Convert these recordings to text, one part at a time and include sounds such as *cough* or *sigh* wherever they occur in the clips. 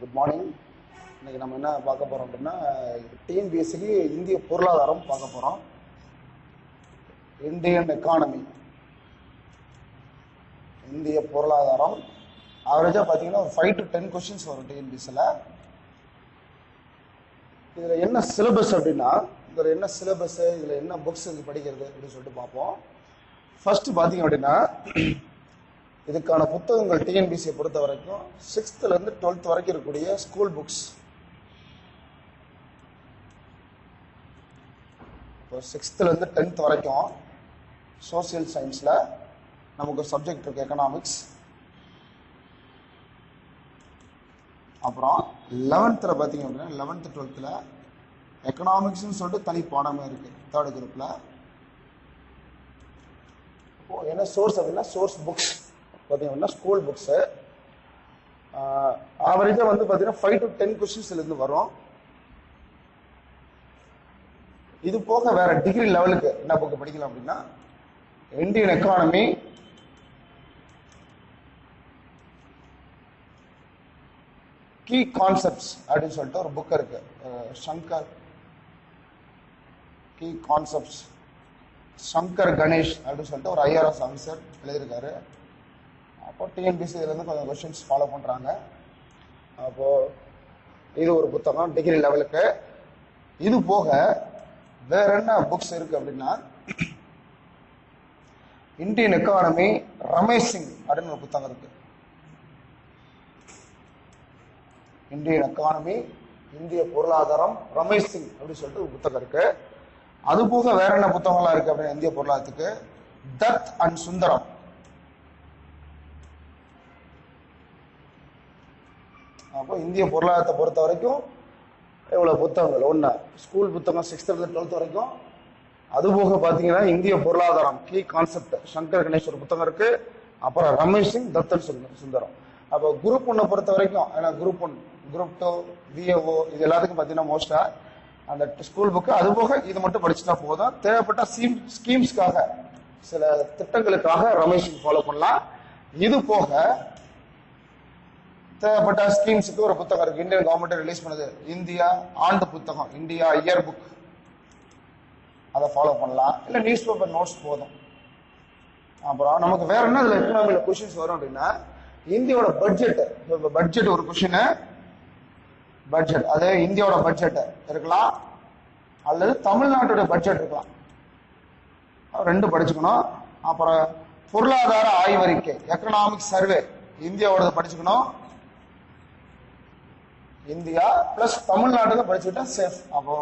Good morning இன்னைக்கு நம்ம என்ன பார்க்க போறோம் அப்படின்னா டிஎன்பிஎஸ்சிக்கு இந்திய பொருளாதாரம் பார்க்க போறோம். இந்தியன் எக்கானமி இந்திய பொருளாதாரம். ஆவரேஜாக பார்த்தீங்கன்னா ஒரு ஃபைவ் டு டென் கொஷின்ஸ் வரும் டிஎன்பிஎஸ்சியில் இதில் என்ன சிலபஸ் அப்படின்னா இதில் என்ன சிலபஸ் இதில் என்ன புக்ஸ் இது படிக்கிறது அப்படின்னு சொல்லிட்டு பார்ப்போம். ஃபர்ஸ்ட் பார்த்தீங்க அப்படின்னா இதுக்கான புத்தகங்கள் டிஎன்பிசியை பொறுத்த வரைக்கும் சிக்ஸ்த்துலேருந்து டுவெல்த் வரைக்கும் இருக்கக்கூடிய ஸ்கூல் புக்ஸ் இப்போ சிக்ஸ்த்துலேருந்து டென்த் வரைக்கும் சோசியல் சயின்ஸில் நமக்கு ஒரு சப்ஜெக்ட் இருக்குது எக்கனாமிக்ஸ் அப்புறம் லெவன்த்தில் பார்த்தீங்க அப்படின்னா லெவன்த்து டுவெல்த்தில் எக்கனாமிக்ஸ்னு சொல்லிட்டு தனி பாடமே இருக்குது தேர்ட் குரூப்பில் இப்போது என்ன சோர்ஸ் அப்படின்னா சோர்ஸ் புக்ஸ் பார்த்தீங்க அப்படின்னா ஸ்கூல் புக்ஸு ஆவரேஜாக வந்து பார்த்தீங்கன்னா ஃபைவ் டு டென் கொஸ்டின்ஸ்லேருந்து வரும். இது போக வேற டிகிரி லெவலுக்கு என்ன புக்கு படிக்கலாம் அப்படின்னா இந்தியன் எக்கானமி கீ கான்செப்ட்ஸ் அப்படின்னு சொல்லிட்டு ஒரு புக் இருக்கு. சங்கர் கீ கான்செப்ட்ஸ் சங்கர் கணேஷ் அப்படின்னு சொல்லிட்டு ஒரு ஐஆர்எஸ் ஆஃபீஸர் எழுதியிருக்காரு. அப்போ டிஎன்பிசி இதுலேருந்து கொஞ்சம் கொஷின்ஸ் ஃபாலோ பண்ணுறாங்க அப்போ இது ஒரு புத்தகம் டிகிரி லெவலுக்கு இது போக வேற என்ன புக்ஸ் இருக்கு அப்படின்னா இந்தியன் எக்கானமி ரமேஷ் சிங் அப்படின்னு ஒரு புத்தகம் இருக்கு. இந்தியன் எக்கானமி இந்திய பொருளாதாரம் ரமேஷ் சிங் அப்படின்னு சொல்லிட்டு ஒரு புத்தகம் இருக்கு. அது போக வேற என்ன புத்தகம்லாம் இருக்கு அப்படின்னா இந்திய பொருளாதாரத்துக்கு தத் அண்ட் சுந்தரம் அப்போ இந்திய பொருளாதாரத்தை பொறுத்த வரைக்கும் இவ்வளோ புத்தகங்கள். ஒன்று ஸ்கூல் புத்தகம் சிக்ஸ்த்லேருந்து டுவெல்த் வரைக்கும். அதுபோக பார்த்தீங்கன்னா இந்திய பொருளாதாரம் கீ கான்செப்ட் சங்கர் கணேஷ் ஒரு புத்தகம் இருக்கு. அப்புறம் ரமேஷ் சிங் தத்தன் சுந்தரம். அப்போ குரூப் ஒன்னை பொறுத்த வரைக்கும் ஏன்னா group one group two VAO இது எல்லாத்துக்கும் பார்த்தீங்கன்னா மோஸ்டா அந்த ஸ்கூல் புக்கு அது போக இது மட்டும் படிச்சுட்டா போதும். தேவைப்பட்ட ஸ்கீம் ஸ்கீம்ஸ்க்காக சில திட்டங்களுக்காக ரமேஷ் சிங் ஃபாலோ பண்ணலாம். இது போக தேவைப்பட்ட ஸ்கீம்ஸுக்கு ஒரு புத்தகம் இருக்கு. இந்தியன் கவர்மெண்ட் ரிலீஸ் பண்ணுது. இந்தியா ஆண்டு புத்தகம். இந்தியா இயர் புக் அதை ஃபாலோ பண்ணலாம். இல்லை நியூஸ் பேப்பர் நோட்ஸ் போதும். அப்புறம் நமக்கு வேற என்ன இதுல எக்கனாமில கொஷின்ஸ் வரும் அப்படின்னா இந்தியாவோட பட்ஜெட் பட்ஜெட் ஒரு கொஷின் பட்ஜெட் அது இந்தியாவோட பட்ஜெட் இருக்கலாம். அல்லது தமிழ்நாட்டோட பட்ஜெட் இருக்கலாம். ரெண்டு படிச்சுக்கணும். அப்புறம் பொருளாதார ஆய்வறிக்கை. எக்கனாமிக் சர்வே இந்தியாவோட படிச்சுக்கணும். இந்தியா பிளஸ் தமிழ்நாடுன்னு படிச்சுக்கிட்டா சேஃப் அப்போ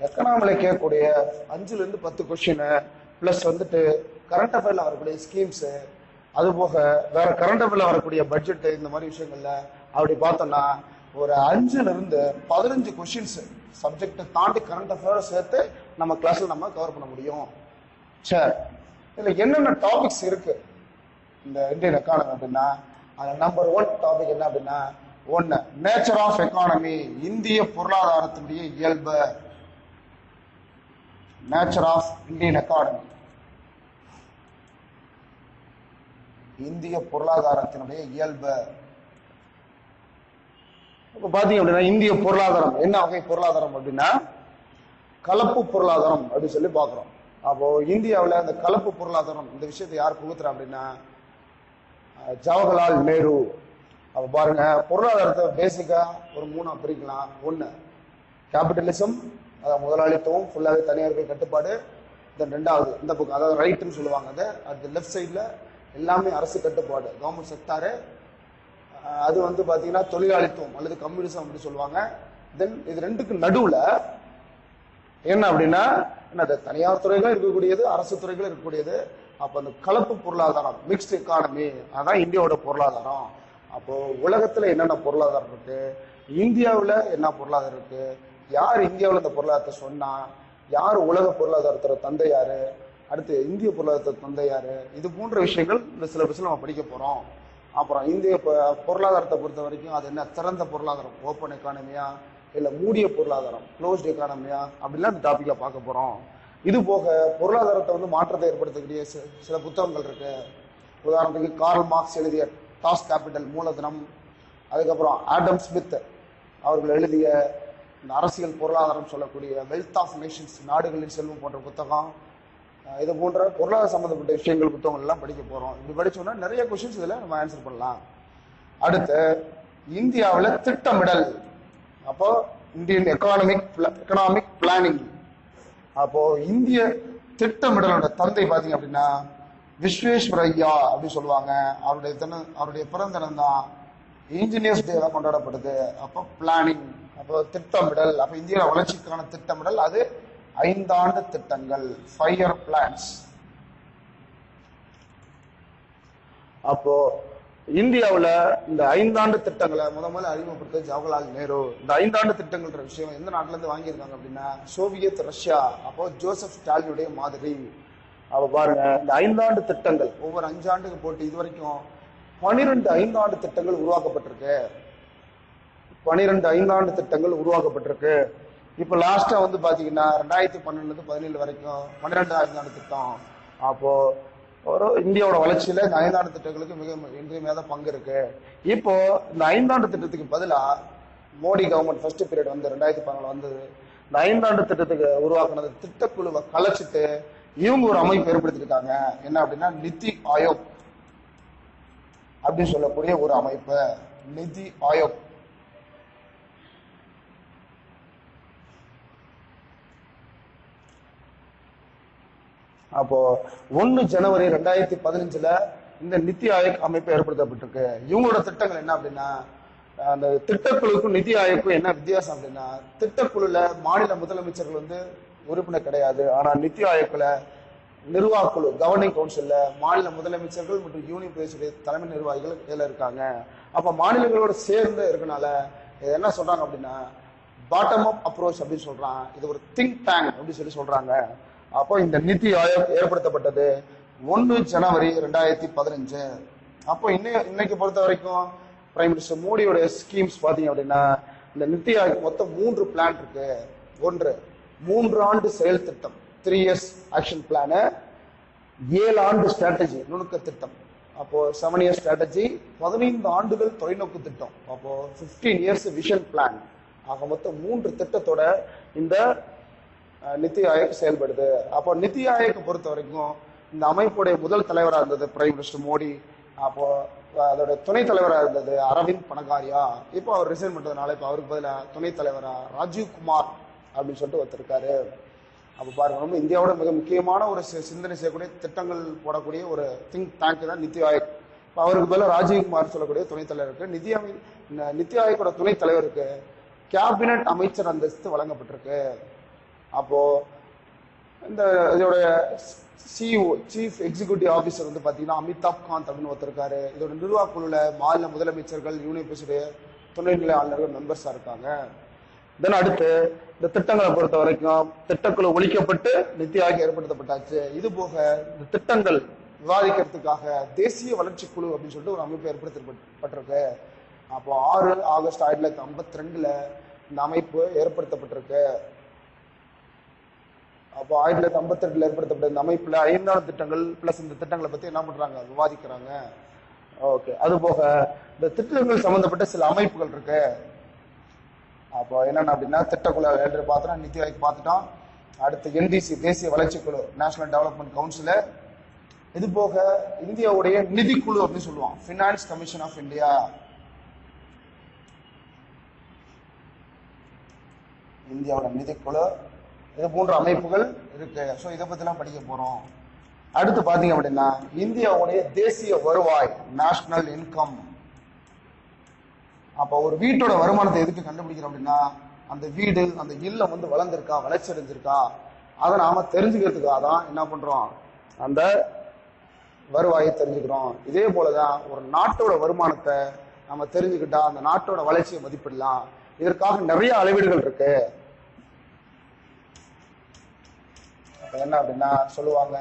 எக்கனாமில கேட்கக்கூடிய அஞ்சுல இருந்து பத்து கொஸ்டின் பிளஸ் வந்துட்டு கரண்ட் அஃபேர்ல வரக்கூடிய ஸ்கீம்ஸ் அது போக வேற கரண்ட் அஃபேர்ல வரக்கூடிய பட்ஜெட் இந்த மாதிரி விஷயங்கள்ல அப்படி பார்த்தோம்னா ஒரு அஞ்சுல இருந்து பதினஞ்சு கொஸ்டின்ஸ் சப்ஜெக்ட் தாண்டி கரண்ட் அஃபேர் சேர்த்து நம்ம கிளாஸ்ல நம்ம கவர் பண்ண முடியும். சரி இதுல என்னென்ன டாபிக்ஸ் இருக்கு? இந்த இந்தியன் எக்கானமி அப்படின்னா அதுல நம்பர் ஒன் டாபிக் என்ன அப்படின்னா ஒன்னு நேச்சர் ஆஃப் எக்கானமி இந்திய பொருளாதாரத்தினுடைய இயல்பு. நேச்சர் ஆஃப் இந்தியன் எக்கானமி இந்திய பொருளாதாரத்தினுடைய இயல்பு. இப்ப பாத்தீங்க அப்படின்னா இந்திய பொருளாதாரம் என்ன வகை பொருளாதாரம் அப்படின்னா கலப்பு பொருளாதாரம் அப்படின்னு சொல்லி பார்க்குறோம். அப்போ இந்தியாவில் அந்த கலப்பு பொருளாதாரம் இந்த விஷயத்தை யார் புகுத்துறா அப்படின்னா ஜவஹர்லால் நேரு. அப்ப பாருங்க பொருளாதாரத்தை பேசிக்கா ஒரு மூணா பிரிக்கலாம். ஒண்ணு கேபிட்டலிசம் அதாவது முதலாளித்துவம் ஃபுல்லாவே தனியார்கள் கட்டுப்பாடு. தென் ரெண்டாவது இந்த பக்கம் அதாவது ரைட்டுன்னு சொல்லுவாங்க அது. அடுத்து லெஃப்ட் சைடில் எல்லாமே அரசு கட்டுப்பாடு கவர்மெண்ட் செக்டாரு அது வந்து பாத்தீங்கன்னா தொழிலாளித்துவம் அல்லது கம்யூனிசம் அப்படின்னு சொல்லுவாங்க. தென் இது ரெண்டுக்கு நடுவுல என்ன அப்படின்னா என்னது தனியார் துறைகளும் இருக்கக்கூடியது அரசு துறைகளும் இருக்கக்கூடியது. அப்ப அந்த கலப்பு பொருளாதாரம் மிக்ஸ்ட் எக்கானமி அதான் இந்தியாவோட பொருளாதாரம். அப்போ உலகத்துல என்னென்ன பொருளாதாரம் இருக்கு? இந்தியாவில் என்ன பொருளாதாரம் இருக்கு? யார் இந்தியாவில் இந்த பொருளாதாரத்தை சொன்னா? யார் உலக பொருளாதாரத்தோட தந்தை யாரு? அடுத்து இந்திய பொருளாதாரத்தோட தந்தை யாரு? இது போன்ற விஷயங்கள் இந்த சிலபஸ்ல நம்ம படிக்க போறோம். அப்புறம் இந்திய பொருளாதாரத்தை பொறுத்த வரைக்கும் அது என்ன? திறந்த பொருளாதாரம். ஓப்பன் எக்கானமியா இல்ல மூடிய பொருளாதாரம். க்ளோஸ்ட் எக்கானமியா அப்படிலாம் இந்த டாபிக்ல பார்க்க போறோம். இது போக பொருளாதாரத்தை வந்து மாற்றத்தை ஏற்படுத்தக்கூடிய சில புத்தகங்கள் இருக்கு. உதாரணத்துக்கு கார்ல் மார்க்ஸ் எழுதிய டாஸ் கேபிட்டல் மூலதனம் அதுக்கப்புறம் ஆடம் ஸ்மித் அவர்கள் எழுதிய இந்த அரசியல் பொருளாதாரம் சொல்லக்கூடிய வெல்த் ஆஃப் நேஷன்ஸ் நாடுகளின் செல்வம் போன்ற புத்தகம் இது போன்ற பொருளாதார சம்பந்தப்பட்ட விஷயங்கள் புத்தகங்கள் எல்லாம் படிக்க போறோம். இப்படி படிச்சோம்னா நிறைய கொஸ்டின்ஸ் இதில் நம்ம ஆன்சர் பண்ணலாம். அடுத்து இந்தியாவில் திட்டமிடல். அப்போ இந்தியன் எக்கானமிக் எக்கனாமிக் பிளானிங் அப்போ இந்திய திட்டமிடலோட தந்தை பாத்தீங்க அப்படின்னா விஸ்வேஸ்வரையா அப்படின்னு சொல்லுவாங்க. அவருடைய தினம் அவருடைய பிறந்த தினம் தான் இன்ஜினியர்ஸ் டே தான் கொண்டாடப்படுது. அப்போ பிளானிங் அப்போ திட்டமிடல் அப்போ இந்தியாவில் வளர்ச்சிக்கான திட்டமிடல் அது ஐந்தாண்டு திட்டங்கள் ஃபையர் பிளான்ஸ் அப்போ இந்தியாவில் இந்த ஐந்தாண்டு திட்டங்களை முத முதல்ல அறிமுகப்படுத்த ஜவஹர்லால் நேரு. இந்த ஐந்தாண்டு திட்டங்கள்ன்ற விஷயம் எந்த நாட்டிலேருந்து வாங்கியிருக்காங்க அப்படின்னா சோவியத் ரஷ்யா அப்போ ஜோசப் ஸ்டாலினுடைய மாதிரி. அப்ப பாருங்க இந்த ஐந்தாண்டு திட்டங்கள் ஒவ்வொரு அஞ்சாண்டுக்கு போட்டு இது வரைக்கும் பனிரெண்டு ஐந்தாண்டு திட்டங்கள் உருவாக்கப்பட்டிருக்கு. பனிரெண்டு ஐந்தாண்டு திட்டங்கள் உருவாக்கப்பட்டிருக்கு. இப்ப லாஸ்டா வந்து பாத்தீங்கன்னா ரெண்டாயிரத்தி பன்னெண்டுல பதினேழு வரைக்கும் பன்னிரெண்டு ஐந்தாண்டு திட்டம். அப்போ ஒரு இந்தியாவோட வளர்ச்சியில இந்த ஐந்தாண்டு திட்டங்களுக்கு மிக இன்றியமையாத பங்கு இருக்கு. இப்போ இந்த ஐந்தாண்டு திட்டத்துக்கு பதிலா மோடி கவர்மெண்ட் ஃபர்ஸ்ட் பீரியட் வந்து ரெண்டாயிரத்தி பதினாலு வந்தது. இந்த ஐந்தாண்டு திட்டத்துக்கு உருவாக்குனது திட்டக்குழுவை கலைச்சிட்டு இவங்க ஒரு அமைப்பு ஏற்படுத்திருக்காங்க என்ன அப்படின்னா நிதி ஆயோக் அப்படின்னு சொல்லக்கூடிய ஒரு அமைப்பு. நிதி ஆயோக். அப்போ ஒன்னு ஜனவரி ரெண்டாயிரத்தி பதினஞ்சுல இந்த நித்தி ஆயோக் அமைப்பு ஏற்படுத்தப்பட்டிருக்கு. இவங்களோட திட்டங்கள் என்ன அப்படின்னா அந்த திட்டக்குழுக்கும் நிதி ஆயோக்கும் என்ன வித்தியாசம் அப்படின்னா திட்டக்குழுல மாநில முதலமைச்சர்கள் வந்து உறுப்பினர் கிடையாது. ஆனால் நித்தி ஆயோக்ல நிர்வாகக்குழு கவர்னிங் கவுன்சில்ல மாநில முதலமைச்சர்கள் மற்றும் யூனியன் பிரதேச தலைமை நிர்வாகிகள் இதில் இருக்காங்க. அப்போ மாநிலங்களோட சேர்ந்து இருக்கனால இது என்ன சொல்றாங்க அப்படின்னா பாட்டம் அப் அப்ரோச் அப்படின்னு சொல்றான். இது ஒரு திங்க் டேங்க் அப்படின்னு சொல்லி சொல்றாங்க. அப்போ இந்த நிதி ஆயோக் ஏற்படுத்தப்பட்டது ஒன்று ஜனவரி ரெண்டாயிரத்தி பதினஞ்சு. அப்போ இன்னும் இன்னைக்கு பொறுத்த வரைக்கும் பிரைம் மினிஸ்டர் மோடியோட ஸ்கீம்ஸ் பார்த்தீங்க அப்படின்னா இந்த நித்தி ஆயோக் மொத்தம் மூன்று பிளான் இருக்கு. ஒன்று மூன்று ஆண்டு செயல் திட்டம் த்ரீ இயர்ஸ் ஆக்ஷன் பிளானு ஏழு ஆண்டு ஸ்ட்ராட்டஜி நுணுக்க திட்டம். அப்போ செவன் இயர்ஸ் ஸ்ட்ராட்டஜி பதினைந்து ஆண்டுகள் தொலைநோக்கு திட்டம். அப்போ 15 இயர்ஸ் விஷன் பிளான் ஆக மொத்தம் மூன்று திட்டத்தோட இந்த நித்தி ஆயோக் செயல்படுது. அப்போ நித்தி ஆயோக் பொறுத்த வரைக்கும் இந்த அமைப்புடைய முதல் தலைவராக இருந்தது பிரைம் மினிஸ்டர் மோடி. அப்போ அதோட துணைத் தலைவராக இருந்தது அரவிந்த் பனகாரியா. இப்போ அவர் ரிசைன் பண்ணுறதுனால இப்போ அவருக்கு பதிலாக துணைத் தலைவரா ராஜீவ் குமார். அப்படின்னு சொல்லிட்டு ஒருத்தர் இருக்காரு. அப்போ பாருங்க ரொம்ப இந்தியாவோட மிக முக்கியமான ஒரு சி- சிந்தனை செய்யக்கூடிய திட்டங்கள் போடக்கூடிய ஒரு திங்க் டேங்க் தான் நித்தி ஆயோக். இப்போ அவருக்கு பதிலாக ராஜீவ்குமார் சொல்லக்கூடிய துணைத் தலைவர் இருக்கு. நிதி அமை நித்தி ஆயோக்கோட துணைத் தலைவருக்கு கேபினட் அமைச்சர் அந்தஸ்து வழங்கப்பட்டிருக்கு. அப்போ இந்த இதோட சிஇஓ சீஃப் எக்ஸிகூட்டிவ் ஆஃபீஸர் வந்து பார்த்தீங்கன்னா அமிதாப் காந்த் அப்படின்னு ஒருத்தர் இருக்காரு. இதோட நிர்வாக குழுல மாநில முதலமைச்சர்கள் யூனியன் பிரசிடைய துணைநிலை ஆளுநர்கள் மெம்பர்ஸா இருக்காங்க. தென் அடுத்து இந்த திட்டங்களை பொறுத்த வரைக்கும் திட்டக்குழு ஒழிக்கப்பட்டு நித்தி ஆயோக் ஏற்படுத்தப்பட்டாச்சு. இது போக இந்த திட்டங்கள் விவாதிக்கிறதுக்காக தேசிய வளர்ச்சி குழு அப்படின்னு சொல்லிட்டு ஒரு அமைப்பு ஏற்படுத்தப்பட்டிருக்கு. அப்போ ஆறு ஆகஸ்ட் ஆயிரத்தி தொள்ளாயிரத்தி ஐம்பத்தி ரெண்டுல இந்த அமைப்பு ஏற்படுத்தப்பட்டிருக்கு. அப்போ ஆயிரத்தி தொள்ளாயிரத்தி ஐம்பத்தி ரெண்டுல ஏற்படுத்தப்பட்ட இந்த அமைப்புல ஐந்தாண்டு திட்டங்கள் பிளஸ் இந்த திட்டங்களை பத்தி என்ன பண்றாங்க? விவாதிக்கிறாங்க. ஓகே. அது போக இந்த திட்டங்கள் சம்பந்தப்பட்ட சில அமைப்புகள் இருக்கு. அப்போ என்னென்ன அப்படின்னா திட்டக்குழு எழுதி பார்த்தோம் நித்தி ஆயோக் பார்த்துட்டோம் அடுத்து என்டிசி தேசிய வளர்ச்சிக்குழு நேஷனல் டெவலப்மெண்ட் கவுன்சில் இது போக இந்தியாவுடைய நிதிக்குழு அப்படின்னு சொல்லுவோம் ஃபினான்ஸ் கமிஷன் ஆஃப் இந்தியா இந்தியாவோட நிதிக்குழு. இது போன்ற அமைப்புகள் இருக்கு. ஸோ இதை பத்திலாம் படிக்க போறோம். அடுத்து பாத்தீங்க அப்படின்னா இந்தியாவுடைய தேசிய வருவாய் நேஷனல் இன்கம் அப்போ ஒரு வீட்டோட வருமானத்தை எதுக்கு கண்டுபிடிக்கிறோம் அப்படின்னா அந்த வீடு அந்த இல்லம் வந்து வளர்ந்துருக்கா வளர்ச்சி அடைஞ்சிருக்கா அதை நாம தெரிஞ்சுக்கிறதுக்காக தான் என்ன பண்றோம்? அந்த வருவாயை தெரிஞ்சுக்கிறோம். இதே போலதான் ஒரு நாட்டோட வருமானத்தை நம்ம தெரிஞ்சுக்கிட்டா அந்த நாட்டோட வளர்ச்சியை மதிப்பிடலாம். இதற்காக நிறைய அளவீடுகள் இருக்கு. என்ன அப்படின்னா சொல்லுவாங்க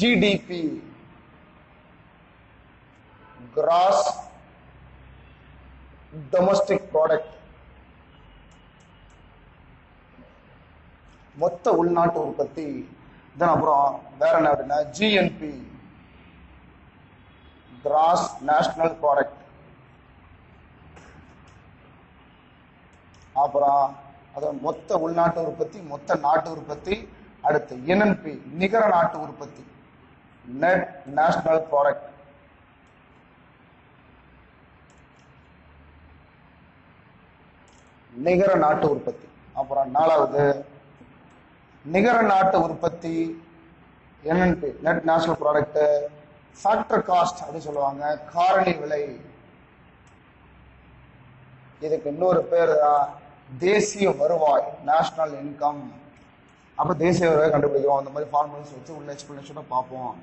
ஜிடிபி கிராஸ் டொமஸ்டிக் ப்ராடக்ட் மொத்த உள்நாட்டு உற்பத்தி தென் அப்புறம் வேற என்ன அப்படின்னா ஜிஎன்பி கிராஸ் நேஷனல் ப்ராடக்ட் அப்புறம் அதோட மொத்த உள்நாட்டு உற்பத்தி மொத்த நாட்டு உற்பத்தி அடுத்து என்என்பி நிகர நாட்டு உற்பத்தி. நெட் நேஷனல் ப்ராடக்ட் நிகர நாட்டு உற்பத்தி. அப்புறம் நாலாவது நிகர நாட்டு உற்பத்தி NNP net national product factor cost அப்படின்னு சொல்லுவாங்க காரணி விலை. இதுக்கு இன்னொரு பேர் தான் தேசிய வருவாய் நேஷனல் இன்கம் அப்புறம் தேசிய வருவாய் கண்டுபிடிக்கிறோம். அந்த மாதிரி ஃபார்முலாஸ் வச்சு உள்ள எக்ஸ்பிளனேஷனை பார்ப்போம்.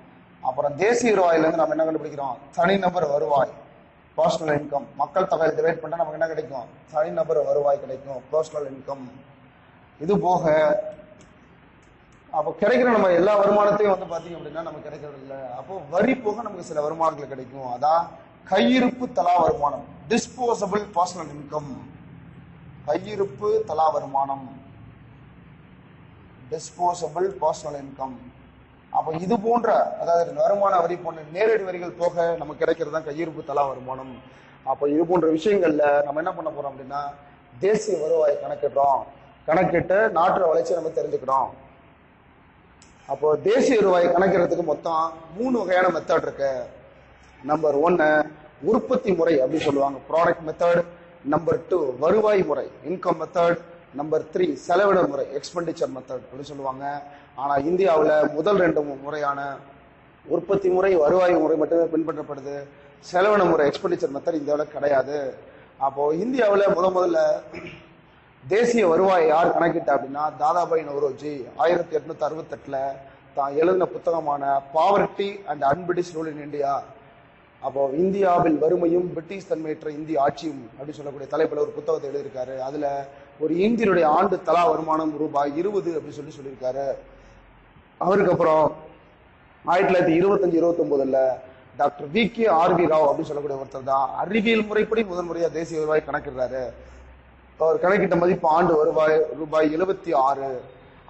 அப்புறம் தேசிய வருவாயிலேருந்து நம்ம என்ன கண்டுபிடிக்கிறோம்? தனிநபர் வருவாய். பர்சனல் இன்கம் மக்கள் தொகையை டிவைட் பண்ணா நமக்கு என்ன கிடைக்கும்? தனிநபர் வருவாய் கிடைக்கும். பர்சனல் இன்கம் இது போக அப்போ கிடைக்கிற நம்ம எல்லா வருமானத்தையும் வந்து பாத்தீங்க அப்படின்னா நமக்கு கிடைக்கிறது இல்லை. அப்போ வரி போக நமக்கு சில வருமானங்கள் கிடைக்கும். அதான் கையிருப்பு தலா வருமானம். டிஸ்போசபிள் பர்சனல் இன்கம் கையிருப்பு தலா வருமானம். டிஸ்போசபிள் பர்சனல் இன்கம் அப்போ இது போன்ற அதாவது வருமான வரி போன்ற நேரடி வரிகள் போக நமக்கு கிடைக்கிறது தான் கையிருப்பு தலா வருமானம். அப்போ இது போன்ற விஷயங்கள்ல நம்ம என்ன பண்ண போறோம் அப்படின்னா தேசிய வருவாய் கணக்கிடுறோம். கணக்கிட்டு நாட்டோட வளர்ச்சியை நம்ம தெரிஞ்சுக்கிறோம். அப்போ தேசிய வருவாய் கணக்கிறதுக்கு மொத்தம் மூணு வகையான மெத்தட் இருக்கு. நம்பர் ஒன்னு உற்பத்தி முறை அப்படின்னு சொல்லுவாங்க. ப்ராடக்ட் மெத்தட் நம்பர் டூ வருவாய் முறை. இன்கம் மெத்தட் நம்பர் த்ரீ செலவிட முறை எக்ஸ்பெண்டிச்சர் மெத்தட் அப்படின்னு சொல்லுவாங்க. ஆனால் இந்தியாவில் முதல் ரெண்டு முறையான உற்பத்தி முறை வருவாய் முறை மட்டுமே பின்பற்றப்படுது. செலவின முறை எக்ஸ்பெண்டிச்சர் மெத்தட் இந்தியாவில் கிடையாது. அப்போ இந்தியாவில் முத முதல்ல தேசிய வருவாயை யார் கணக்கிட்டா அப்படின்னா தாதாபாய் நவரோஜி ஆயிரத்தி எட்நூத்தி அறுபத்தெட்டில் தான் எழுதின புத்தகமான poverty and unBritish rule in India அப்போ இந்தியாவில் வறுமையும் பிரிட்டிஷ் தன்மையற்ற இந்திய ஆட்சியும் அப்படின்னு சொல்லக்கூடிய தலைப்பில் ஒரு புத்தகத்தை எழுதியிருக்காரு. அதில் ஒரு இந்தியனுடைய ஆண்டு தலா வருமானம் ரூபாய் இருபது அப்படின்னு சொல்லி சொல்லியிருக்காரு. அவருக்கு அப்புறம் ஆயிரத்தி தொள்ளாயிரத்தி இருபத்தஞ்சு இருபத்தி ஒன்பதுல doctor V K R V Rao அப்படின்னு சொல்லக்கூடிய ஒருத்தர் தான் அறிவியல் முறைப்படி முதன் முறையா தேசிய வருவாய் கணக்கிடுறாரு. அவர் கணக்கிட்ட மதிப்பு ஆண்டு வருவாய் ரூபாய் எழுபத்தி ஆறு.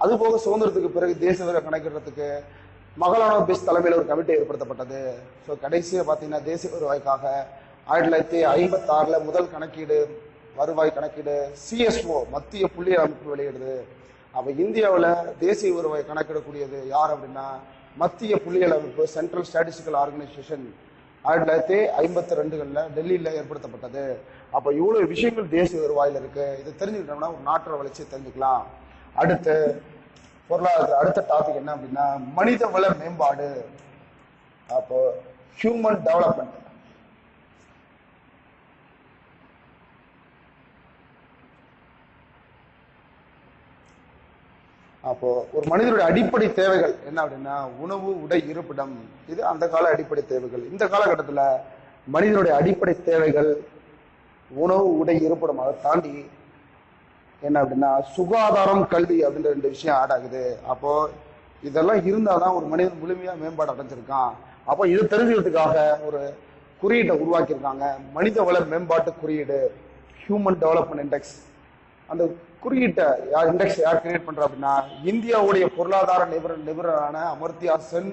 அது போக சுதந்திரத்துக்கு பிறகு தேசிய வருவாய் கணக்கிடுறதுக்கு மகளானோ பிஸ் தலைமையில் ஒரு கமிட்டி ஏற்படுத்தப்பட்டது. ஸோ கடைசியாக பார்த்தீங்கன்னா தேசிய வருவாய்க்காக ஆயிரத்தி தொள்ளாயிரத்தி ஐம்பத்தி ஆறுல முதல் கணக்கீடு வருவாய் கணக்கீடு சிஎஸ்ஓ மத்திய புள்ளி அமைப்பு வெளியிடுது. அப்ப இந்தியாவில் தேசிய வருவாய் கணக்கிடக்கூடியது யார் அப்படின்னா மத்திய புள்ளியல் அமைப்பு சென்ட்ரல் ஸ்டாட்டிஸ்டிக்கல் ஆர்கனைசேஷன் ஆயிரத்தி தொள்ளாயிரத்தி ஐம்பத்தி ரெண்டுகளில் டெல்லியில் ஏற்படுத்தப்பட்டது. அப்போ இவ்வளோ விஷயங்கள் தேசிய வருவாயில் இருக்கு. இதை தெரிஞ்சுக்கிட்டோம்னா ஒரு நாட்டோட வளர்ச்சியை தெரிஞ்சுக்கலாம். அடுத்து பொருளாதார அடுத்த டாபிக் என்ன அப்படின்னா மனித வள மேம்பாடு. அப்போ ஹியூமன் டெவலப்மெண்ட் அப்போ ஒரு மனிதனுடைய அடிப்படை தேவைகள் என்ன அப்படின்னா உணவு உடை இருப்பிடம். இது அந்த கால அடிப்படை தேவைகள். இந்த காலகட்டத்துல மனிதனுடைய அடிப்படை தேவைகள் உணவு உடை இருப்பிடம் அதை தாண்டி என்ன அப்படின்னா சுகாதாரம் கல்வி அப்படின்ற ரெண்டு விஷயம் ஆட் ஆகுது. அப்போ இதெல்லாம் இருந்தாதான் ஒரு மனிதன் முழுமையா மேம்பாடு அடைஞ்சிருக்கான். அப்போ இதை தெரிஞ்சுக்கிறதுக்காக ஒரு குறியீட்டை உருவாக்கியிருக்காங்க. மனித வள மேம்பாட்டு குறியீடு ஹியூமன் டெவலப்மெண்ட் இண்டெக்ஸ் அந்த குறியீட்டை யார் இண்டெக்ஸ் யார் கிரியேட் பண்றா அப்படின்னா இந்தியாவுடைய பொருளாதார நிபுணர் நிபுணரான அமர்த்தியா சென்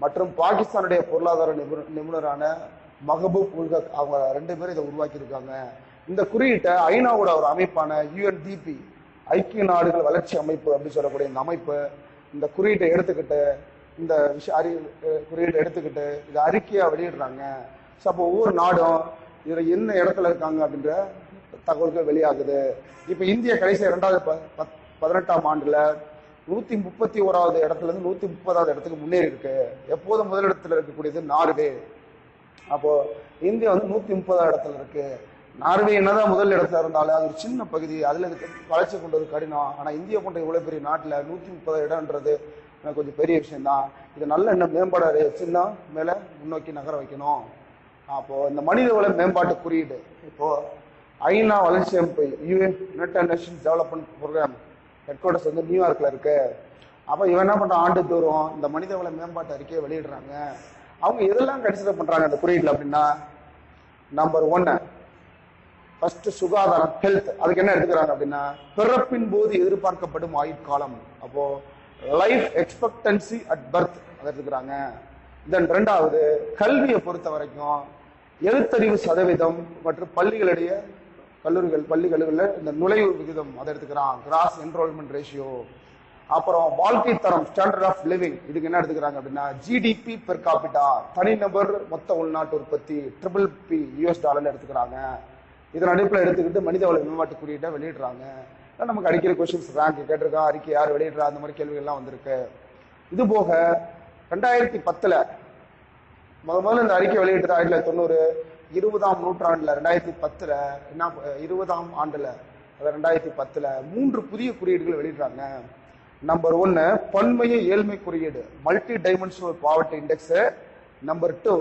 மற்றும் பாகிஸ்தானுடைய பொருளாதார நிபுணர் நிபுணரான மஹபூப் உல்கக் அவங்க ரெண்டு பேரும் இதை உருவாக்கியிருக்காங்க. இந்த குறியீட்டை ஐநாவோட ஒரு அமைப்பான யுஎன்டிபி ஐக்கிய நாடுகள் வளர்ச்சி அமைப்பு அப்படின்னு சொல்லக்கூடிய இந்த அமைப்பு இந்த குறியீட்டை எடுத்துக்கிட்டு இந்த விஷய அறி குறியீட்டை எடுத்துக்கிட்டு இதை அறிக்கையா வெளியிடுறாங்க. ஸோ அப்போ ஒவ்வொரு நாடும் இதுல என்ன இடத்துல இருக்காங்க அப்படின்ற தகவல்கள் வெளியாகுது. இப்ப இந்திய கடைசி இரண்டாவது ப- பத்- பதினெட்டாம் ஆண்டுல நூத்தி முப்பத்தி ஓராவது இடத்துல இருந்து நூத்தி முப்பதாவது இடத்துக்கு முன்னேறி இருக்கு. எப்போதும் முதலிடத்துல இருக்கக்கூடியது நார்வே. அப்போ இந்தியா வந்து நூத்தி முப்பதாவது இடத்துல இருக்கு. நார்வே என்னதான் முதல் இடத்துல இருந்தாலும் அது ஒரு சின்ன பகுதி. அதுல வளர்ச்சி கொண்டது கடினம். ஆனா இந்தியா போன்ற இவ்வளவு பெரிய நாட்டுல நூத்தி முப்பது இடம்ன்றது எனக்கு கொஞ்சம் பெரிய விஷயம் தான் இது நல்ல இன்னும் மேம்பாடு அடையச்சுன்னா மேல முன்னோக்கி நகர வைக்கணும். அப்போ இந்த மனித வள மேம்பாட்டு குறியீடு. இப்போ ஐநா வளர்ச்சி அமைப்பு UN United Nations Development Programme headquarters வந்து நியூயார்க்ல இருக்கு. அப்போ இவன் என்ன பண்ணுறான் ஆண்டு தோறும் இந்த மனிதவள மேம்பாட்டு அறிக்கையை வெளியிடுறாங்க. அவங்க எதெல்லாம் கன்சிடர் பண்றாங்க அந்த குறியீட்டில் அப்படின்னா நம்பர் ஒன்னு ஃபர்ஸ்ட் சுகாதாரம் ஹெல்த் அதுக்கு என்ன எடுத்துக்கிறாங்க அப்படின்னா பிறப்பின் போது எதிர்பார்க்கப்படும் ஆயுட்காலம். அப்போ லைஃப் எக்ஸ்பெக்டன்சி அட் பர்த் அதை எடுத்துக்கிறாங்க. தென் ரெண்டாவது கல்வியை பொறுத்த வரைக்கும் எழுத்தறிவு சதவீதம் மற்றும் பள்ளிகளிடையே கல்லூரிகள் பள்ளிகளில் இந்த நுழைவு விகிதம் அதை எடுத்துக்கிறான். கிராஸ் என்ரோல்மெண்ட் ரேஷியோ அப்புறம் வாழ்க்கை தரம் ஸ்டாண்டர்ட் ஆஃப் லிவிங் இதுக்கு என்ன எடுத்துக்கிறாங்க அப்படின்னா ஜிடிபி பெர் காபிட்டா தனிநபர் மொத்த உள்நாட்டு உற்பத்தி ட்ரிபிள் பி யூஎஸ் டாலர்ல எடுத்துக்கிறாங்க. இதன் அடிப்பில் எடுத்துக்கிட்டு மனிதவள மேம்பாட்டு குறியீட்டை வெளியிடுறாங்க. அதான் நமக்கு அடிக்கிற கொஸ்டின்ஸ் ரேங்க் கேட்டிருக்கா அறிக்கை யார் வெளியிடுறா அந்த மாதிரி கேள்விகள்லாம் வந்திருக்கு. இது போக ரெண்டாயிரத்தி பத்தில் முத முதல்ல இந்த அறிக்கை வெளியிட்டது ஆயிரத்தி தொள்ளாயிரத்தி தொண்ணூறு இருபதாம் நூற்றாண்டுல ரெண்டாயிரத்தி பத்துல என்ன இருபதாம் ஆண்டுல ரெண்டாயிரத்தி பத்துல மூன்று புதிய குறியீடுகள் வெளியிடுறாங்க. நம்பர் ஒன்னு பன்மைய ஏழ்மை குறியீடு multidimensional poverty index number two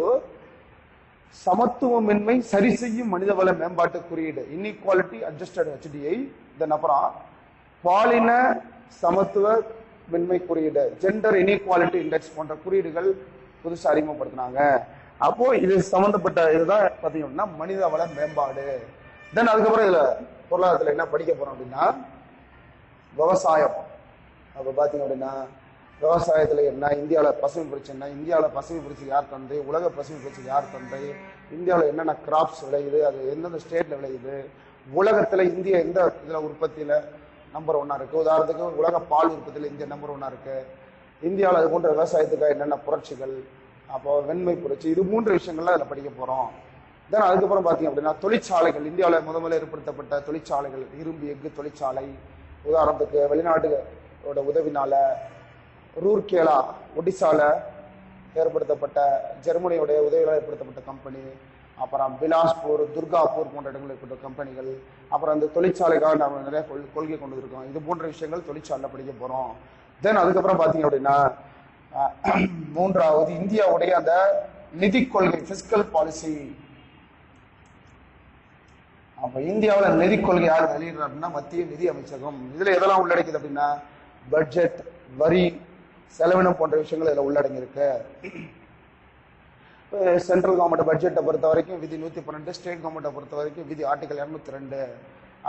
சமத்துவமின்மை சரி செய்யும் மனிதவள மேம்பாட்டு குறியீடு இன்இக்வாலிட்டி அட்ஜஸ்டட் ஹெச்டிஐ தென் அப்புறம் பாலின சமத்துவ மின்மை குறியீடு ஜெண்டர் இன்இக்வாலிட்டி இண்டெக்ஸ் போன்ற குறியீடுகள் புதுசாக அறிமுகப்படுத்தினாங்க. அப்போ இது சம்பந்தப்பட்ட இதுதான் பாத்தீங்கன்னா மனித வள மேம்பாடு. தென் அதுக்கப்புறம் இதுல பொருளாதாரத்துல என்ன படிக்க போறோம் அப்படின்னா விவசாயம். அப்ப பாத்தீங்க அப்படின்னா விவசாயத்துல என்ன இந்தியாவில பசுமை புரட்சி என்ன இந்தியாவுல பசுமை புரட்சி யார் தந்தை உலக பசுமை புரட்சி யார் தந்தை இந்தியாவில என்னென்ன கிராப்ஸ் விளையுது அது எந்தெந்த ஸ்டேட்ல விளையுது உலகத்துல இந்தியா எந்த இதுல உற்பத்தியில நம்பர் ஒன்னா இருக்கு? உதாரணத்துக்கு உலக பால் உற்பத்தியில இந்தியா நம்பர் ஒன்னா இருக்கு. இந்தியாவில் அது போன்ற விவசாயத்துக்கு என்னென்ன புரட்சிகள் அப்போ வெண்மை புரட்சி இது மூன்று விஷயங்கள்லாம் அதில் படிக்க போகிறோம் தென் அதுக்கப்புறம் பார்த்தீங்க அப்படின்னா தொழிற்சாலைகள் இந்தியாவில் முத முதல்ல ஏற்படுத்தப்பட்ட தொழிற்சாலைகள் இரும்பு எஃகு தொழிற்சாலை உதாரணத்துக்கு வெளிநாட்டுகளோட உதவினால ரூர்கேலா ஒடிசால ஏற்படுத்தப்பட்ட ஜெர்மனியுடைய உதவியால் ஏற்படுத்தப்பட்ட கம்பெனி அப்புறம் பிலாஸ்பூர் துர்காப்பூர் போன்ற இடங்களில் ஏற்பட்ட கம்பெனிகள் அப்புறம் அந்த தொழிற்சாலைக்காக நம்ம நிறைய கொள்கை கொண்டு இருக்கோம் இது போன்ற விஷயங்கள் தொழிற்சாலையில் படிக்க போகிறோம் தென் அதுக்கப்புறம் பார்த்தீங்க அப்படின்னா மூன்றாவது இந்தியாவுடைய அந்த நிதி கொள்கை பிசிக்கல் பாலிசி அப்ப இந்தியாவில் நிதி கொள்கை யார் வெளியிடுறா அப்படின்னா மத்திய நிதி அமைச்சகம். இதுல எதெல்லாம் உள்ளடக்கிது அப்படின்னா பட்ஜெட் வரி செலவினம் போன்ற விஷயங்கள் இதுல உள்ளடங்கியிருக்கு. சென்ட்ரல் கவர்மெண்ட் பட்ஜெட்டை பொறுத்த வரைக்கும் விதி நூத்தி பன்னெண்டு ஸ்டேட் கவர்மெண்ட்டை பொறுத்த வரைக்கும் விதி ஆர்டிகல் இரநூத்தி ரெண்டு.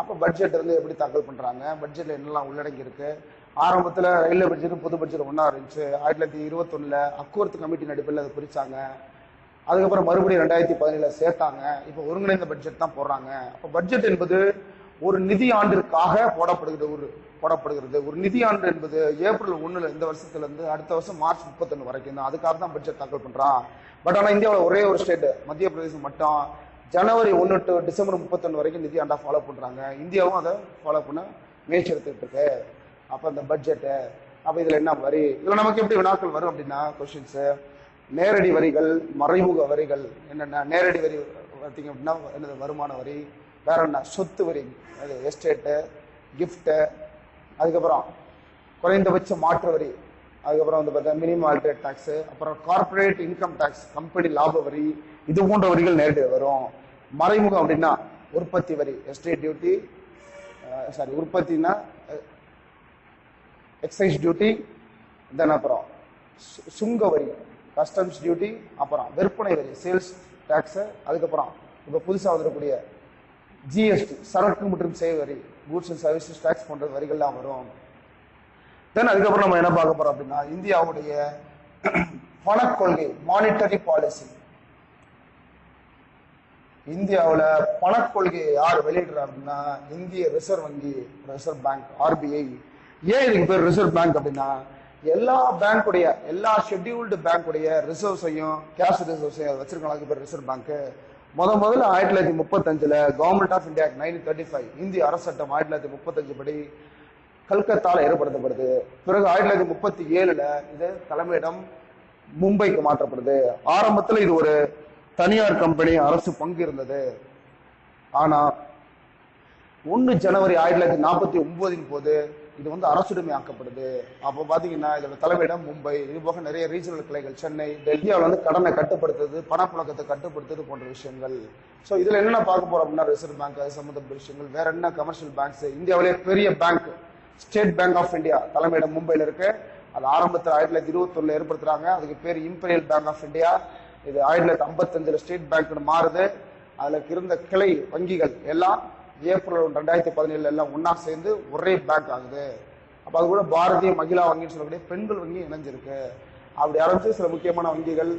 அப்போ பட்ஜெட் வந்து எப்படி தாக்கல் பண்றாங்க? பட்ஜெட்ல என்னெல்லாம் உள்ளடங்கி இருக்கு ஆரம்பத்தில் ரயில்வே பட்ஜெட் புது பட்ஜெட் ஒன்றா இருந்துச்சு. ஆயிரத்தி தொள்ளாயிரத்தி இருபத்தொன்னுல அக்குவரத்து கமிட்டி அடிப்படையில் அதை குறித்தாங்க அதுக்கப்புறம் மறுபடியும் ரெண்டாயிரத்தி பதினேழில் சேர்த்தாங்க. இப்போ ஒருங்கிணைந்த பட்ஜெட் தான் போடுறாங்க. அப்போ பட்ஜெட் என்பது ஒரு நிதி ஆண்டிற்காக போடப்படுகிற ஒரு போடப்படுகிறது. ஒரு நிதி ஆண்டு என்பது ஏப்ரல் ஒன்றில் இந்த வருஷத்துலேருந்து அடுத்த வருஷம் மார்ச் முப்பத்தொன்று வரைக்கும் தான். அதுக்காக தான் பட்ஜெட் தாக்கல் பண்ணுறான் பட் ஆனால் இந்தியாவில் ஒரே ஒரு ஸ்டேட் மத்திய பிரதேசம் மட்டும். ஜனவரி ஒன்று டு டிசம்பர் முப்பத்தொன்று வரைக்கும் நிதி ஆண்டா ஃபாலோ பண்ணுறாங்க இந்தியாவும் அதை ஃபாலோ பண்ண முயற்சி எடுத்துக்கிட்டு இருக்கு. அப்ப இந்த பட்ஜெட்டு அப்ப இதுல என்ன வரி? இதுல நமக்கு எப்படி வினாக்கள் வரும் அப்படின்னா கொஸ்டின்ஸ் நேரடி வரிகள் மறைமுக வரிகள் என்னென்ன நேரடி வரி பார்த்தீங்க அப்படின்னா என்னது வருமான வரி வேற என்ன சொத்து வரி அது எஸ்டேட்டு கிஃப்ட்டு அதுக்கப்புறம் குறைந்தபட்ச மாற்று வரி அதுக்கப்புறம் வந்து பார்த்தா மினிமம் ஆல்டரேட் டாக்ஸ் அப்புறம் கார்ப்பரேட் இன்கம் டேக்ஸ் கம்பெனி லாப வரி இது போன்ற வரிகள் நேரடி வரும். மறைமுகம் அப்படின்னா உற்பத்தி வரி எஸ்டேட் டியூட்டி சாரி உற்பத்தினா எக்ஸைஸ் டியூட்டி தென் அப்புறம் சு- சுங்க வரி கஸ்டம்ஸ் டியூட்டி அப்புறம் விற்பனை வரி சேல்ஸ் டேக்ஸு அதுக்கப்புறம் இப்போ புதுசாக வந்துடக்கூடிய ஜிஎஸ்டி சரக்கு மற்றும் சேவை வரி கூட்ஸ் அண்ட் சர்வீசஸ் டேக்ஸ் போன்ற வரிகள்லாம் வரும். தென் அதுக்கப்புறம் நம்ம என்ன பார்க்க போறோம் அப்படின்னா இந்தியாவுடைய *clears throat* பணக்கொள்கை மானிட்டரி பாலிசி இந்தியாவில் பணக்கொள்கையை யார் வெளியிடுறா அப்படின்னா இந்திய ரிசர்வ் வங்கி ரிசர்வ் பேங்க் ஆர்பிஐ ஏன் இதுக்கு பேர் ரிசர்வ் பேங்க் அப்படின்னா எல்லா பேங்க்குடைய எல்லா ஷெட்யூல்டு பேங்க்குடைய ரிசர்வ்ஸையும் கேஷ் ரிசர்வ்ஸையும் வச்சிருக்காங்க அதுக்கு பேர் ரிசர்வ் பேங்க் முத முதல்ல ஆயிரத்தி தொள்ளாயிரத்தி முப்பத்தஞ்சுல government of India nineteen thirty five இந்திய அரசட்டம் ஆயிரத்தி தொள்ளாயிரத்தி முப்பத்தஞ்சு படி கல்கத்தால ஏற்படுத்தப்படுது. பிறகு ஆயிரத்தி தொள்ளாயிரத்தி முப்பத்தி ஏழுல இது தலைமையிடம் மும்பைக்கு மாற்றப்படுது. ஆரம்பத்துல இது ஒரு தனியார் கம்பெனி அரசு பங்கு இருந்தது. ஆனா ஒன்னு ஜனவரி ஆயிரத்தி தொள்ளாயிரத்தி நாற்பத்தி ஒன்பதின் போது இது வந்து அரசுடைமை ஆக்கப்படுது அப்போ பார்த்தீங்கன்னா இதோட தலைமையிடம் மும்பை இது போக நிறைய ரீஜனல் கிளைகள் சென்னை டெல்லியாவில் வந்து கடனை கட்டுப்படுத்துறது பணப்புழக்கத்தை கட்டுப்படுத்துறது போன்ற விஷயங்கள். ஸோ இதில் என்னென்ன பார்க்க போறோம் அப்படின்னா ரிசர்வ் பேங்க் அது சம்மந்தப்பட்ட விஷயங்கள். வேற என்ன கமர்ஷியல் பேங்க்ஸ் இந்தியாவிலே பெரிய bank State Bank of India தலைமையிடம் மும்பையில் இருக்கு. அது ஆரம்பத்தில் ஆயிரத்தி தொள்ளாயிரத்தி இருபத்தொன்னுல ஏற்படுத்துறாங்க. அதுக்கு பேர் இம்பீரியல் பேங்க் ஆஃப் இந்தியா இது ஆயிரத்தி தொள்ளாயிரத்தி ஐம்பத்தஞ்சுல ஸ்டேட் பேங்க்னு மாறுது. அதுல இருந்த கிளை வங்கிகள் எல்லாம் ஏப்ரல் ரெண்டாயிரத்தி பதினேழுல எல்லாம் ஒன்னா சேர்ந்து ஒரே பேங்க் ஆகுது. அப்ப அது கூட பாரதிய மகிழா வங்கின்னு சொல்லக்கூடிய பெண்கள் வங்கி இணைஞ்சிருக்கு. அப்படி ஆரம்பிச்சு சில முக்கியமான வங்கிகள்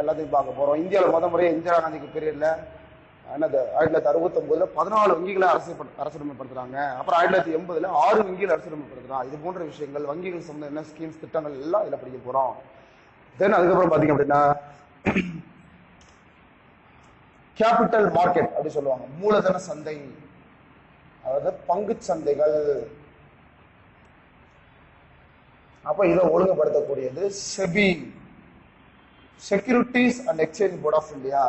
எல்லாத்தையும் பார்க்க போறோம். இந்தியாவில் முத முறையே இந்திரா காந்திக்கு பீரியட்ல என்னது ஆயிரத்தி தொள்ளாயிரத்தி அறுபத்தி ஒன்பதுல பதினாலு வங்கிகளை அரசு அரசுமைப்படுத்துறாங்க அப்புறம் ஆயிரத்தி தொள்ளாயிரத்தி எண்பதுல ஆறு வங்கிகள் அரசுமைப்படுத்துறாங்க இது போன்ற விஷயங்கள் வங்கிகள் சம்பந்த என்ன ஸ்கீம்ஸ் திட்டங்கள் எல்லாம் இதில் படிக்க போறோம். தென் அதுக்கப்புறம் பாத்தீங்க அப்படின்னா கேபிட்டல் மார்க்கெட் அப்படின்னு சொல்லுவாங்க. மூலதன சந்தை. அதாவது பங்கு சந்தைகள். அப்ப இதை ஒழுங்குபடுத்தக்கூடியது SEBI. Securities and exchange board of India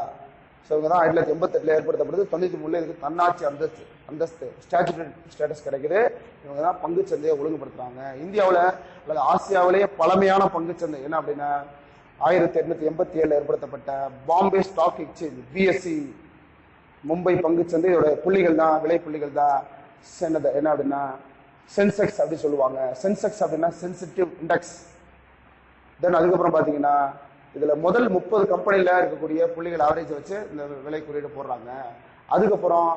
so இவங்க தான் ஆயிரத்தி தொள்ளாயிரத்தி எண்பத்தெட்டுல ஏற்படுத்தப்படுது. தொண்ணூத்தி மூணுல இதுக்கு தன்னாட்சி அந்தஸ்து அந்தஸ்து ஸ்டாச்சுட்டரி ஸ்டேட்டஸ் கிடைக்குது. இவங்க தான் பங்கு சந்தையை ஒழுங்குபடுத்துறாங்க. இந்தியாவில் அல்லது ஆசியாவிலேயே பழமையான பங்கு சந்தை. என்ன அப்படின்னா ஆயிரத்தி எட்நூத்தி எண்பத்தி ஏழுல ஏற்படுத்தப்பட்ட Bombay stock exchange BSE Mumbai பங்குச்சந்தை இதோட புள்ளிகள் தான் விலை புள்ளிகள் தான். என்னது என்ன அப்படின்னா சென்செக்ஸ் அப்படின்னு சொல்லுவாங்க. சென்செக்ஸ் அப்படின்னா சென்சிட்டிவ் இண்டெக்ஸ் தென் அதுக்கப்புறம் பார்த்தீங்கன்னா இதில் முதல் முப்பது கம்பெனியில் இருக்கக்கூடிய புள்ளிகள் ஆவரேஜ் வச்சு இந்த விலை குறியீடு போடுறாங்க. அதுக்கப்புறம்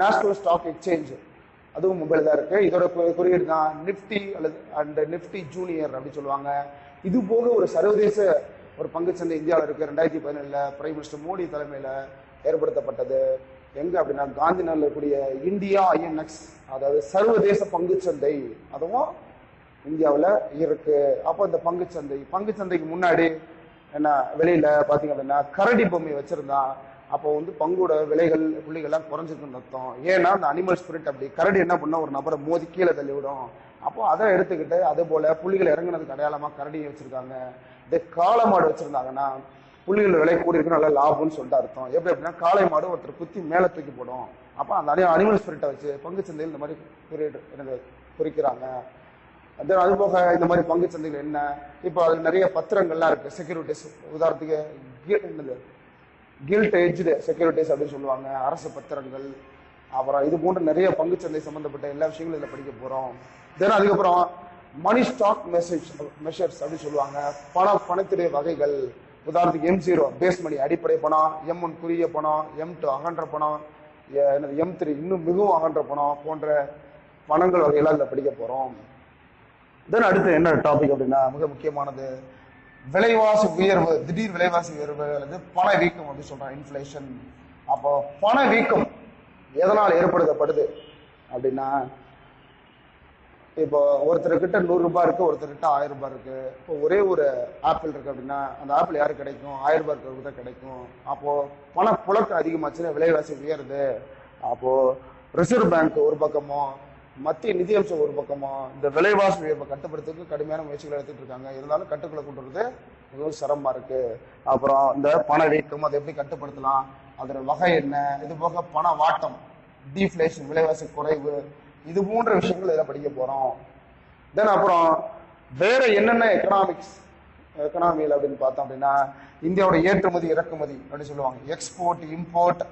நேஷனல் ஸ்டாக் எக்ஸ்சேஞ்ச் அதுவும் மும்பையில் தான் இருக்குது இதோட குறியீடு தான் நிஃப்டி அல்லது அண்ட் நிஃப்டி ஜூனியர் அப்படின்னு சொல்லுவாங்க. இது போக ஒரு சர்வதேச ஒரு பங்குச்சந்தை இந்தியாவில் இருக்குது ரெண்டாயிரத்தி பதினேழில் பிரைம் மினிஸ்டர் மோடி தலைமையில் ஏற்படுத்தப்பட்டது. எங்க அப்படின்னா காந்தி நகர்ல இருக்கக்கூடிய இந்தியா ஐஎன்எக்ஸ் அதாவது சர்வதேச பங்குச்சந்தை அதுவும் இந்தியாவில் இருக்கு. அப்போ இந்த பங்குச்சந்தை பங்குச்சந்தைக்கு முன்னாடி என்ன வெளியில பாத்தீங்க அப்படின்னா கரடி பொம்மை வச்சிருந்தான் அப்போ வந்து பங்கோட விலைகள் புள்ளிகள்லாம் குறைஞ்சிருக்குன்னு அர்த்தம். ஏன்னா அந்த அனிமல் ஸ்பிரிட் அப்படி கரடி என்ன பண்ணா ஒரு நபரை மோதி கீழே தள்ளி விடும் அப்போ அதை எடுத்துக்கிட்டு அதே போல புள்ளிகள் இறங்குனதுக்கு அடையாளமா கரடி வச்சிருக்காங்க. இதே காளை மாடு வச்சிருந்தாங்கன்னா புள்ளிகள் விலை கூடி இருக்கு நல்ல லாபம்னு சொல்லிட்டு அர்த்தம். எப்படி அப்படின்னா காளை மாடு ஒருத்தர் குத்தி மேல தூக்கி போடும். அப்போ அந்த அனிமல் ஸ்பிரிட்டை வச்சு பங்கு சந்தையில் இந்த மாதிரி குறியீடு எனக்கு குறிக்கிறாங்க. தென் அது போக இந்த மாதிரி பங்கு சந்தைகள் என்ன? இப்போ அது நிறைய பத்திரங்கள்லாம் இருக்கு. செக்யூரிட்டிஸ் உதாரணத்துக்கு என்னது? கில்ட் ஏஜ்டு செக்யூரிட்டிஸ் அப்படின்னு சொல்லுவாங்க. அரசு பத்திரங்கள் அப்புறம் இது போன்ற நிறைய பங்கு சந்தை சம்பந்தப்பட்ட எல்லா விஷயங்களும் இதில் படிக்க போறோம். தென் அதுக்கப்புறம் மணி ஸ்டாக் மெசேஜ் மெஷர்ஸ் அப்படின்னு சொல்லுவாங்க. பண பணத்துடைய வகைகள். உதாரணத்துக்கு எம் ஜீரோ பேஸ் மணி அடிப்படை பணம் எம் ஒன் குறுகிய பணம் எம் டூ அகன்ற பணம் எ- எம் த்ரீ இன்னும் மிகவும் அகன்ற பணம் போன்ற பணங்கள் வகையெல்லாம் இதில் படிக்க போகிறோம் தென் அடுத்து என்ன டாபிக் அப்படின்னா மிக முக்கியமானது விலைவாசி உயர்வு திடீர் விலைவாசி உயர்வு அல்லது பண வீக்கம் அப்படின்னு சொல்றாங்க இன்ஃபிளேஷன் அப்போ பண வீக்கம் எதனால் ஏற்படுத்தப்படுது அப்படின்னா இப்போ ஒருத்தர்கிட்ட நூறு ரூபாய் இருக்கு ஒருத்தர்கிட்ட ஆயிரம் ரூபாய் இருக்கு. இப்போ ஒரே ஒரு ஆப்பிள் இருக்கு அப்படின்னா அந்த ஆப்பிள் யாருக்கு கிடைக்கும்? ஆயிரம் ரூபாய் இருக்கிறவங்க தான் கிடைக்கும். அப்போ பண புழக்கம் அதிகமாச்சுன்னா விலைவாசி உயருது அப்போ ரிசர்வ் பேங்க் ஒரு பக்கமோ மத்திய நிதியமைச்சர் ஒரு பக்கமோ இந்த விலைவாசி உயர்வை கட்டுப்படுத்துறதுக்கு கடுமையான முயற்சிகள் எடுத்துட்டு இருக்காங்க. இருந்தாலும் கட்டுக்குள்ள கொண்டு வரது மிகவும் சிரமமா இருக்கு. அப்புறம் இந்த பண வீக்கம் அதை எப்படி கட்டுப்படுத்தலாம்? அதோட வகை என்ன? இது போக பண வாட்டம் டீஃப்ளேஷன் விலைவாசி குறைவு இது போன்ற விஷயங்கள் இதில் படிக்க போறோம். தென் அப்புறம் வேற என்னென்ன எக்கனாமிக்ஸ் எக்கனாமியில் அப்படின்னு பார்த்தோம் அப்படின்னா இந்தியாவோட ஏற்றுமதி இறக்குமதி அப்படின்னு சொல்லுவாங்க. எக்ஸ்போர்ட் இம்போர்ட்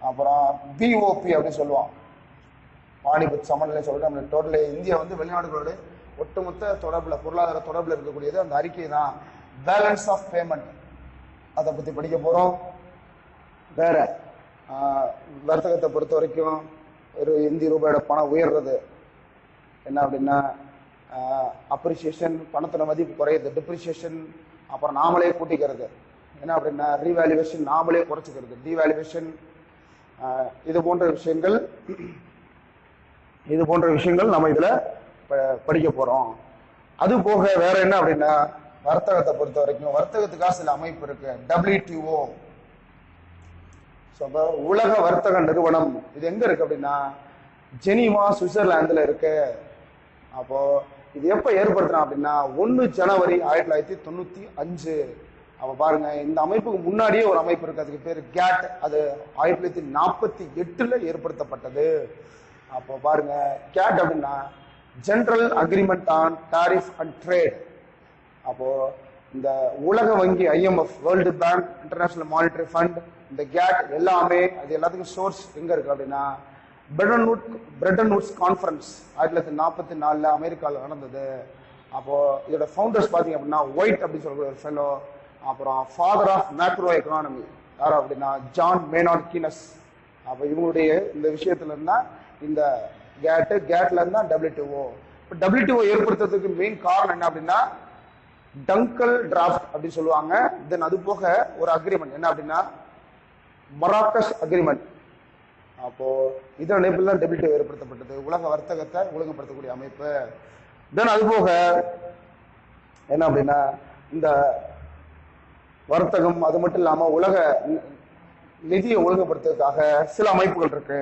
அப்புறம் பிஓபி அப்படின்னு சொல்லுவோம் பானிபத் சமநிலை சொல்லிட்டு நம்ம டோட்டல் இந்தியா வந்து வெளிநாடுகளோட ஒட்டுமொத்த தொடர்பில் பொருளாதார தொடர்பில் இருக்கக்கூடியது அந்த அறிக்கை தான். பேலன்ஸ் ஆஃப் பேமெண்ட் அதை பற்றி படிக்க போகிறோம் வேற வர்த்தகத்தை பொறுத்த வரைக்கும் ஒரு இந்திய ரூபாயோட பணம் உயர்றது. என்ன அப்படின்னா அப்ரிசியேஷன் பணத்தோட மதிப்பு குறையுது டிப்ரிசியேஷன் அப்புறம் நாமளே கூட்டிக்கிறது. என்ன அப்படின்னா ரீவேல்யூவேஷன் நாமளே குறைச்சிக்கிறது. டிவேல்யூவேஷன் இது போன்ற விஷயங்கள் இது போன்ற விஷயங்கள் நம்ம இதுல ப- படிக்க போறோம். அது போக வேற என்ன அப்படின்னா வர்த்தகத்தை பொறுத்த வரைக்கும் வர்த்தகத்துக்காக சில அமைப்பு இருக்கு. டபிள்யூடிஓ உலக வர்த்தக நிறுவனம். இது எங்க இருக்கு அப்படின்னா ஜெனிவா சுவிட்சர்லாந்துல இருக்கு. அப்போ இது எப்ப ஏற்படுத்தினா அப்படின்னா ஒன்னு ஜனவரி ஆயிரத்தி தொள்ளாயிரத்தி தொண்ணூத்தி அஞ்சு. அப்ப பாருங்க இந்த அமைப்புக்கு முன்னாடியே ஒரு அமைப்பு இருக்கு. அதுக்கு பேர் கேட். அது ஆயிரத்தி தொள்ளாயிரத்தி நாற்பத்தி எட்டுல ஏற்படுத்தப்பட்டது. அப்போ பாருங்க கேட் அப்படின்னா general agreement on tariff and trade அப்போ இந்த உலக வங்கி IMF World Bank International Monetary Fund இந்த கேட் எல்லாமே அது எல்லாத்துக்கும் சோர்ஸ் எங்க இருக்கு அப்படின்னா பிரெட்டன் வுட் கான்ஃபரன்ஸ் ஆயிரத்தி தொள்ளாயிரத்தி நாற்பத்தி நாலுல அமெரிக்காவில் நடந்தது. அப்போ இதோட ஃபவுண்டர்ஸ் பாத்தீங்க அப்படின்னா ஒயிட் அப்படின்னு சொல்லக்கூடிய ஒரு ஃபெலோ அப்புறம் ஃபாதர் ஆஃப் மேக்ரோ எக்கனாமி யாரோ அப்படின்னா ஜான் மேனாட் கீனஸ் அப்போ இவங்களுடைய இந்த விஷயத்துல இருந்தா இந்த கேட்டு கேட்ல இருந்தா டபிள்யூடிஓ இப்போ டபிள்யூடிஓ ஏற்படுத்துறதுக்கு மெயின் காரணம் என்ன அப்படின்னா டங்கல் டிராஃப்ட் அப்படின்னு சொல்லுவாங்க. தென் அது போக ஒரு அக்ரிமெண்ட் என்ன அப்படின்னா மராக்கஸ் அக்ரிமெண்ட் அப்போ இதன் அணைப்பில் தான் டெபிட் ஏற்படுத்தப்பட்டது. உலக வர்த்தகத்தை ஒழுங்குபடுத்தக்கூடிய அமைப்பு. தென் அது போக என்ன அப்படின்னா இந்த வர்த்தகம் அது மட்டும் இல்லாம உலக நிதியை ஒழுங்குபடுத்துறதுக்காக சில அமைப்புகள் இருக்கு.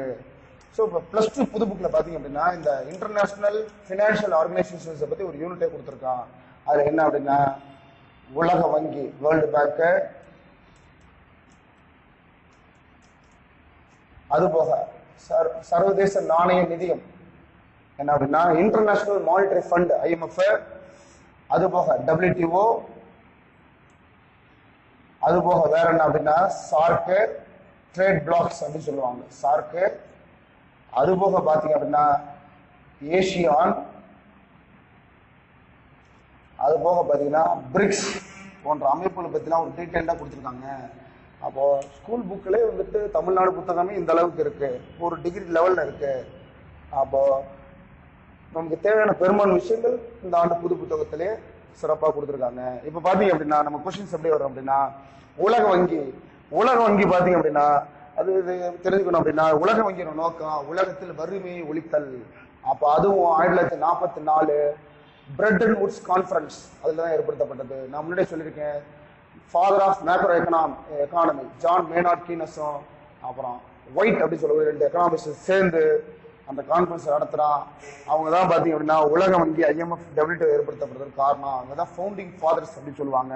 ஸோ இப்போ ப்ளஸ் டூ புது புக்கில் பார்த்தீங்க அப்படின்னா இந்த இன்டர்நேஷனல் ஃபினான்ஷியல் ஆர்கனைசேஷன்ஸை பற்றி ஒரு யூனிட்டே கொடுத்துருக்கான். அதில் என்ன அப்படின்னா உலக வங்கி வேர்ல்டு பேங்க்கு அதுபோக சர் சர்வதேச நாணய நிதியம். என்ன அப்படின்னா இன்டர்நேஷனல் மானிட்டரி ஃபண்ட் ஐஎம்எஃப் அதுபோக டபிள்யூடிஓ அதுபோக வேற என்ன அப்படின்னா சார்க்கு ட்ரேட் பிளாக்ஸ் அப்படின்னு சொல்லுவாங்க. சார்க்கு அதுபோக பாத்தீங்க அப்படின்னா ஏஷியான் அது போக பார்த்தீங்கன்னா பிரிக்ஸ் போன்ற அமைப்புகளை பற்றிலாம் ஒரு டீட்டெயில்டாக கொடுத்துருக்காங்க. அப்போ ஸ்கூல் புக்கிலே வந்துட்டு தமிழ்நாடு புத்தகமே இந்த அளவுக்கு இருக்கு. ஒரு டிகிரி லெவலில் இருக்கு. அப்போ நமக்கு தேவையான பெரும்பாலும் விஷயங்கள் இந்த ஆண்டு புது புத்தகத்திலே சிறப்பாக கொடுத்துருக்காங்க. இப்போ பார்த்தீங்க அப்படின்னா நம்ம கொஸ்டின்ஸ் எப்படி வரும் அப்படின்னா உலக வங்கி உலக வங்கி பார்த்தீங்க அப்படின்னா அது இது தெரிஞ்சுக்கணும் அப்படின்னா உலக வங்கியோட நோக்கம் உலகத்தில் வறுமையை ஒழித்தல். அப்போ அதுவும் ஆயிரத்தி தொள்ளாயிரத்தி நாற்பத்தி நாலு பிரெட் அண்ட் வுட்ஸ் கான்ஃபரன்ஸ் அதில் தான் ஏற்படுத்தப்பட்டது. நான் முன்னாடியே சொல்லியிருக்கேன். Father of macro econom economy John Maynard கீனஸும் அப்புறம் ஒயிட் அப்படின்னு சொல்லக்கூடிய ரெண்டு எக்கனாமிஸ்ட் சேர்ந்து அந்த கான்ஃபரன்ஸ் நடத்துகிறான் அவங்க தான் பார்த்தீங்க அப்படின்னா உலக வங்கி ஐஎம்எஃப் டபிள்யூ ஏற்படுத்தப்படுறதுக்கு காரணம். அவங்க தான் ஃபவுண்டிங் ஃபாதர்ஸ் அப்படின்னு சொல்லுவாங்க.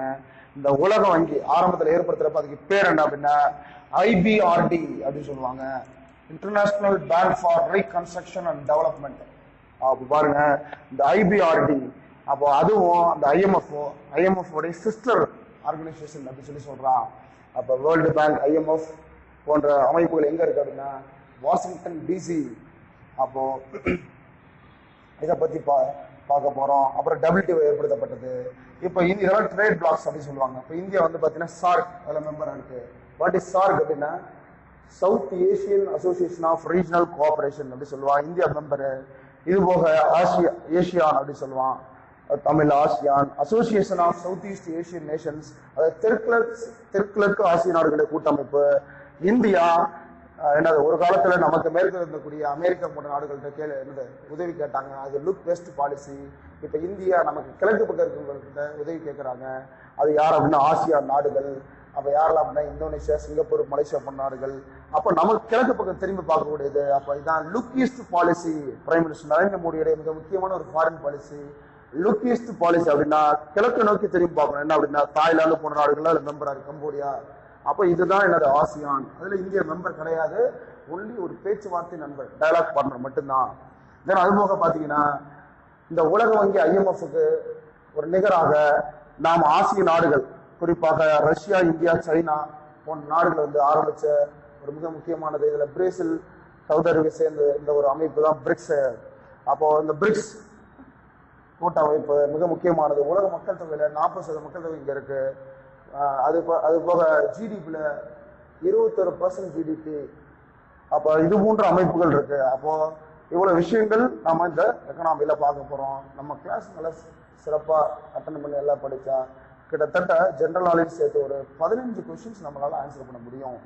இந்த உலக வங்கி ஆரம்பத்தில் ஏற்படுத்துறப்ப அதுக்கு பேர் என்ன அப்படின்னா ஐபிஆர்டி அப்படின்னு சொல்லுவாங்க. International Bank for Reconstruction and Development அப்போ பாருங்க இந்த ஐபிஆர்டி அப்போ அதுவும் அந்த ஐஎம்எஃப்ஓ ஐஎம்எஃப் உடைய சிஸ்டர் ஆர்கனைசேஷன் அப்படின்னு சொல்லி சொல்றான். அப்போ வேர்ல்டு பேங்க் ஐஎம்எஃப் போன்ற அமைப்புகள் எங்க இருக்கு அப்படின்னா வாஷிங்டன் டிசி அப்போ இதை பத்தி பா பார்க்க போறோம். அப்புறம் டபிள்யூடிஓ ஏற்படுத்தப்பட்டது. இப்போ இந்த இதெல்லாம் ட்ரேட் பிளாக்ஸ் அப்படின்னு சொல்லுவாங்க. இப்போ இந்தியா வந்து பார்த்தீங்கன்னா சார்க் அதில் மெம்பராக இருக்கு. வாட் இஸ் சார்க் அப்படின்னா South Asian Association of Regional Cooperation அப்படி சொல்லுவான் இந்தியா மெம்பரு இது போக ஆசியா ஏசியான் அப்படி சொல்லுவான். Tamil ASEAN Association of South East Asian Nations அதாவது தெற்கிழக்கு தெற்கிழக்கு ஆசிய நாடுகளுடைய கூட்டமைப்பு. இந்தியா என்னது ஒரு காலத்துல நமக்கு மேற்கு இருந்தக்கூடிய அமெரிக்கா போன்ற நாடுகள்கிட்ட கேள் என்னது உதவி கேட்டாங்க. அது லுக் வெஸ்ட் பாலிசி இப்ப இந்தியா நமக்கு கிழக்கு பக்கம் இருக்கிறவங்ககிட்ட உதவி கேட்கறாங்க அது யார் அப்படின்னா ஆசியா நாடுகள். அப்ப யாரெல்லாம் அப்படின்னா இந்தோனேஷியா சிங்கப்பூர் மலேசியா போன்ற நாடுகள். அப்ப நமக்கு கிழக்கு பக்கம் திரும்பி பார்க்கக்கூடியது அப்ப இதான் look east policy prime minister Narendra மோடியுடைய மிக முக்கியமான ஒரு foreign policy look east policy அப்படின்னா கிழக்கு நோக்கி திரும்பி பார்க்கணும். என்ன அப்படின்னா தாய்லாந்து போன நாடுகள்ல அதுல மெம்பரா இருக்கு கம்போடியா. அப்ப இதுதான் என்னது? ஆசியான். அதுல இந்திய மெம்பர் கிடையாது. ஒன்லி ஒரு பேச்சுவார்த்தை நண்பர் டயலாக் பார்ட்னர் மட்டும்தான். தென் அது போக பாத்தீங்கன்னா இந்த உலக வங்கி ஐஎம்எஃப்க்கு ஒரு நிகராக நாம் ஆசிய நாடுகள் குறிப்பாக ரஷ்யா இந்தியா சைனா போன்ற நாடுகள் வந்து ஆரம்பிச்ச ஒரு மிக முக்கியமானது. இதுல பிரேசில் சவுதி அரேபியா சேர்ந்து இந்த ஒரு அமைப்பு தான் பிரிக்ஸ். அப்போ இந்த பிரிக்ஸ் கூட்டமைப்பு மிக முக்கியமானது. உலக மக்கள் தொகையில நாற்பது சதவீத மக்கள் தொகை இங்க இருக்கு. அது அது போக ஜிடிபியில் இருபத்தொரு பர்சன்ட் ஜிடிபி அப்போ இது போன்ற அமைப்புகள் இருக்கு. அப்போ இவ்வளவு விஷயங்கள் நாம இந்த எக்கனாமியில பார்க்க போறோம். நம்ம கிளாஸ் நல்லா சிறப்பாக சிறப்பா அட்டன் பண்ணி எல்லாம் படிச்சா கிட்டத்தட்ட ஜென்ரல் நாலேஜ் சேர்த்து ஒரு பதினஞ்சு கொஸ்டின்ஸ் நம்மளால ஆன்சர் பண்ண முடியும்.